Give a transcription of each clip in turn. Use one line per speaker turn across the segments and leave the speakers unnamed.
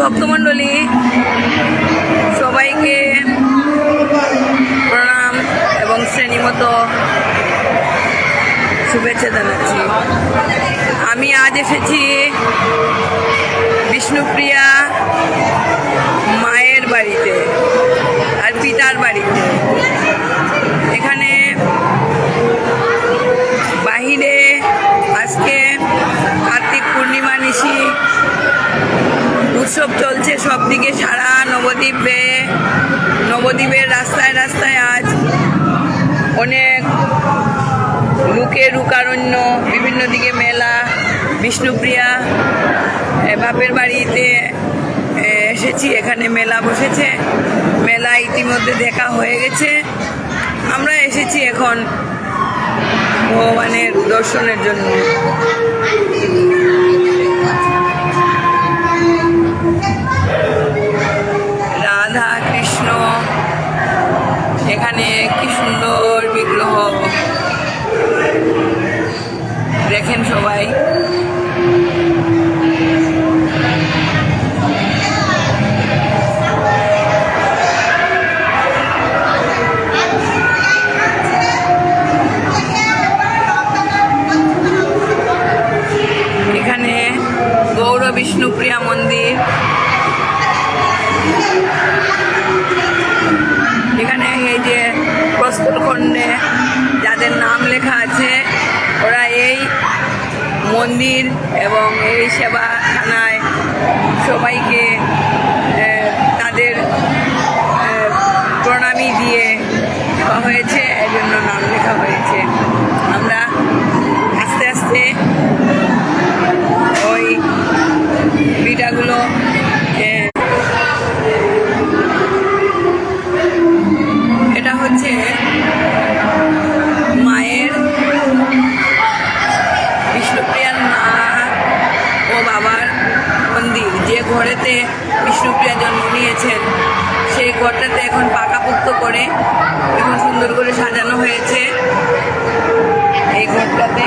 ভক্তমণ্ডলী সবাইকে প্রণাম এবং শ্রেণীমতো শুভেচ্ছা জানাচ্ছি। আমি আজ এসেছি বিষ্ণুপ্রিয়া উৎসব চলছে, সব দিকে সারা নবদ্বীপে নবদ্বীপের রাস্তায় রাস্তায় আজ অনেক লুকে রুকারণ্য, বিভিন্ন দিকে মেলা, বিষ্ণুপ্রিয়া বাপের বাড়িতে এসেছি, এখানে মেলা বসেছে। মেলা ইতিমধ্যে দেখা হয়ে গেছে। আমরা এসেছি এখন ভগবানের দর্শনের জন্য। এখানে কি সুন্দর বিগ্রহ। দেখেন সবাই। মন্দির এবং এই সেবা সেবাখানায় সবাইকে বাবার মন্দির। যে ঘরেতে বিষ্ণুপ্রিয়া জন্ম নিয়েছেন, সেই ঘরটাতে এখন পাকাপোক্ত করে এখন সুন্দর করে সাজানো হয়েছে। এই ঘরটাতে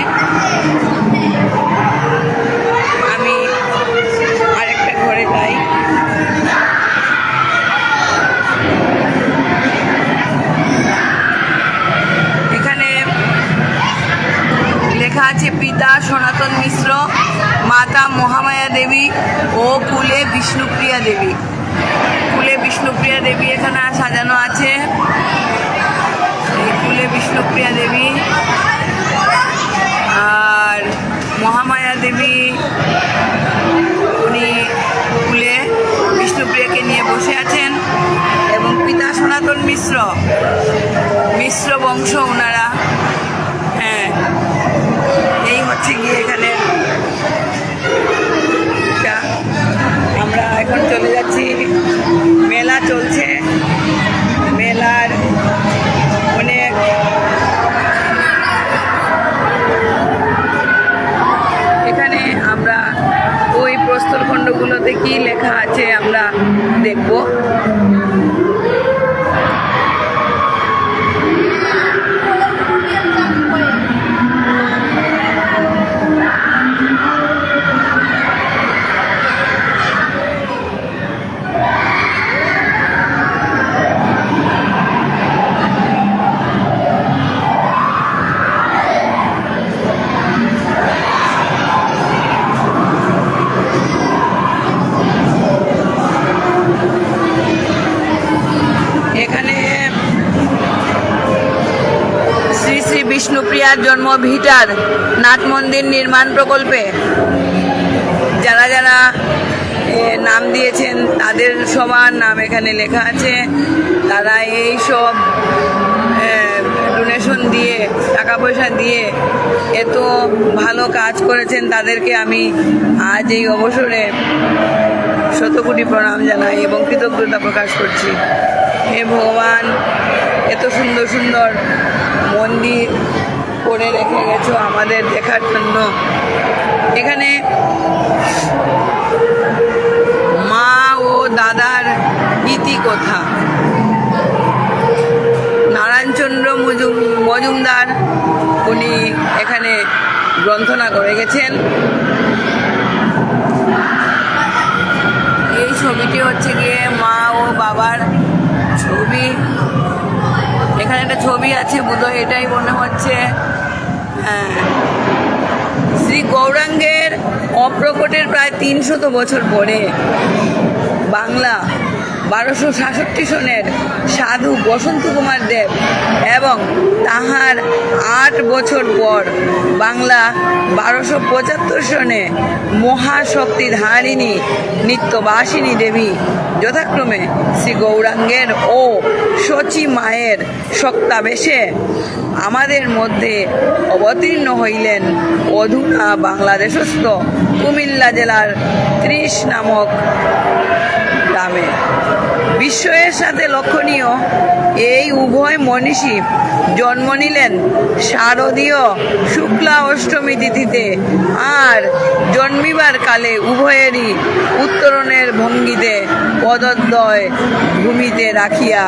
বিষ্ণুপ্রিয়া দেবী এখানে সাজানো আছে। কুলে বিষ্ণুপ্রিয়া দেবী। আর মহামায়া দেবী, উনি কুলে বিষ্ণুপ্রিয়াকে নিয়ে বসে আছেন এবং পিতা সনাতন মিশ্র মিশ্র বংশ ওনারা। হ্যাঁ এই হচ্ছে গিয়ে এখানে। আমরা এখন চলে যাচ্ছি বিষ্ণুপ্রিয়ার জন্ম ভিটার নাট মন্দির নির্মাণ প্রকল্পে। যারা যারা নাম দিয়েছেন, তাদের সবার নাম এখানে লেখা আছে। তারা এই সব ডোনেশন দিয়ে টাকা পয়সা দিয়ে এত ভালো কাজ করেছেন, তাদেরকে আমি আজ এই অবসরে শতকোটি প্রণাম জানাই এবং কৃতজ্ঞতা প্রকাশ করছি। হে ভগবান, এত সুন্দর সুন্দর মন্দির করে রেখে গেছো আমাদের দেখার জন্য। এখানে মা ও দাদার ইতি কথা। নারায়ণচন্দ্র মজুমদার উনি এখানে গ্রন্থনা করে গেছেন এই ছবিটি হচ্ছে গিয়ে মা ও বাবার ছবি। একটা ছবি আছে বোধহয় এটাই মনে হচ্ছে। হ্যাঁ। শ্রী গৌরাঙ্গের অপ্রকটের প্রায় তিনশত বছর পরে বাংলা বারোশো সাতষট্টি সনের সাধু বসন্ত কুমার দেব এবং তাহার আট বছর পর বাংলা বারোশো পঁচাত্তর সনে মহাশক্তি ধারিণী নিত্যবাসিনী দেবী যথাক্রমে শ্রী গৌরাঙ্গের ও শচী মায়ের সত্তাবেশে আমাদের মধ্যে অবতীর্ণ হইলেন অধুনা বাংলাদেশস্থ কুমিল্লা জেলার ত্রিশ নামক গ্রামে। বিস্ময়ের সাথে লক্ষণীয় এই উভয় মনীষী জন্ম নিলেন শারদীয় শুক্লা অষ্টমী তিথিতে আর জন্মিবার কালে উভয়েরই উত্তরণের ভঙ্গিতে পদদ্বয় ভূমিতে রাখিয়া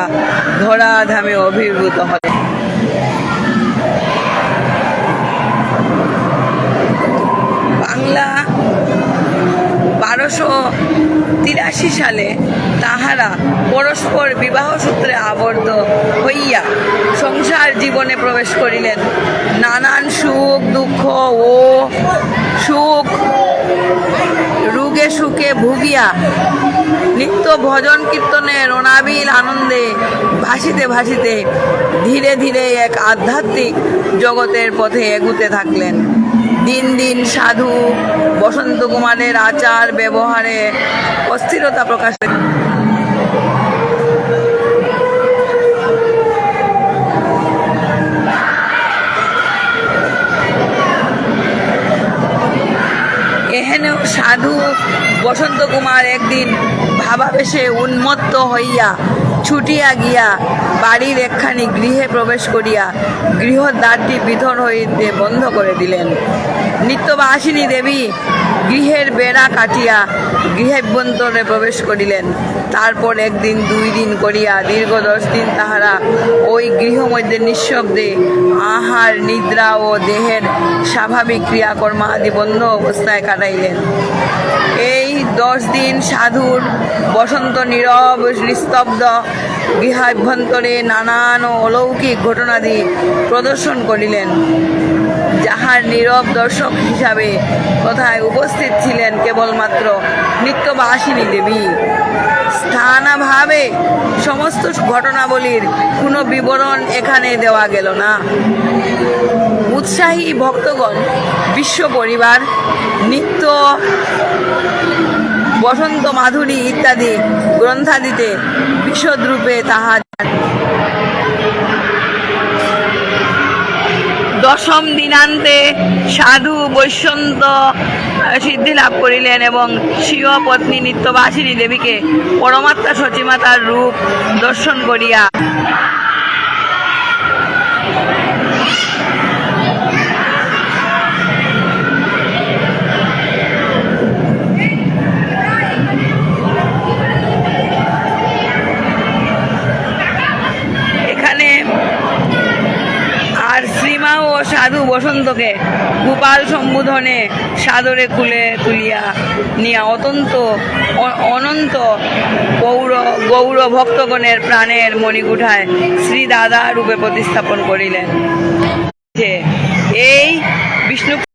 ধরাধামে অভিভূত হলেন। বাংলা বারোশো তিরাশি সালে তাহারা পরস্পর বিবাহ সূত্রে আবদ্ধ হইয়া সংসার জীবনে প্রবেশ করিলেন। নানান সুখ, দুঃখ ও সুখ রোগে সুখে ভুগিয়া নিত্য ভজন কীর্তনের অনাবিল আনন্দে ভাসিতে ভাসিতে ধীরে ধীরে এক আধ্যাত্মিক জগতের পথে এগুতে থাকলেন। দিন দিন সাধু, বসন্ত কুমারের আচার, ব্যবহারে অস্থিরতা প্রকাশ এহেনেও সাধু, বসন্ত কুমার একদিন ভাবাবেশে উন্মত্ত হইয়া ছুটিয়া গিয়া বাড়ির একখানি গৃহে প্রবেশ করিয়া গৃহদ্বারটি বিধর হইতে বন্ধ করে দিলেন। নিত্যবাসিনী দেবী গৃহের বেড়া কাটিয়া গৃহাভ্যন্তরে প্রবেশ করিলেন। তারপর একদিন, দুই দিন করিয়া দীর্ঘ দশ দিন তাহারা ওই গৃহ মধ্যে নিঃশব্দে আহার, নিদ্রা ও দেহের স্বাভাবিক ক্রিয়াকর্ম আদি বন্ধ অবস্থায় কাটাইলেন। এই দশ দিন সাধুর বসন্ত নীরব, নিস্তব্ধ গৃহাভ্যন্তরে নানান অলৌকিক ঘটনাদি প্রদর্শন করিলেন। যাহার নীরব দর্শক হিসাবে কোথায় উপস্থিত ছিলেন কেবলমাত্র নিত্যবাসিনী দেবী। স্থানাভাবে সমস্ত ঘটনাবলীর কোনো বিবরণ এখানে দেওয়া গেল না। উৎসাহী ভক্তগণ, বিশ্ব পরিবার, নিত্য বসন্ত মাধুরী ইত্যাদি গ্রন্থাদিতে বিশদরূপে তাহা দশম দিনান্তে সাধু বৈষ্যন্ত সিদ্ধি লাভ করিলেন এবং স্বীয় পত্নী নিত্যবাসিনী দেবীকে পরমাত্মা সচিমাতার রূপ দর্শন করিয়া সাধু গোপাল সম্বোধনে সাদরে খুলে তুলিয়া নিয়া অতন্ত অনন্ত গৌর গৌর ভক্তগণের প্রাণের মণিকুঠায় শ্রী দাদা রূপে প্রতিস্থাপন করিলেন। এই বিষ্ণু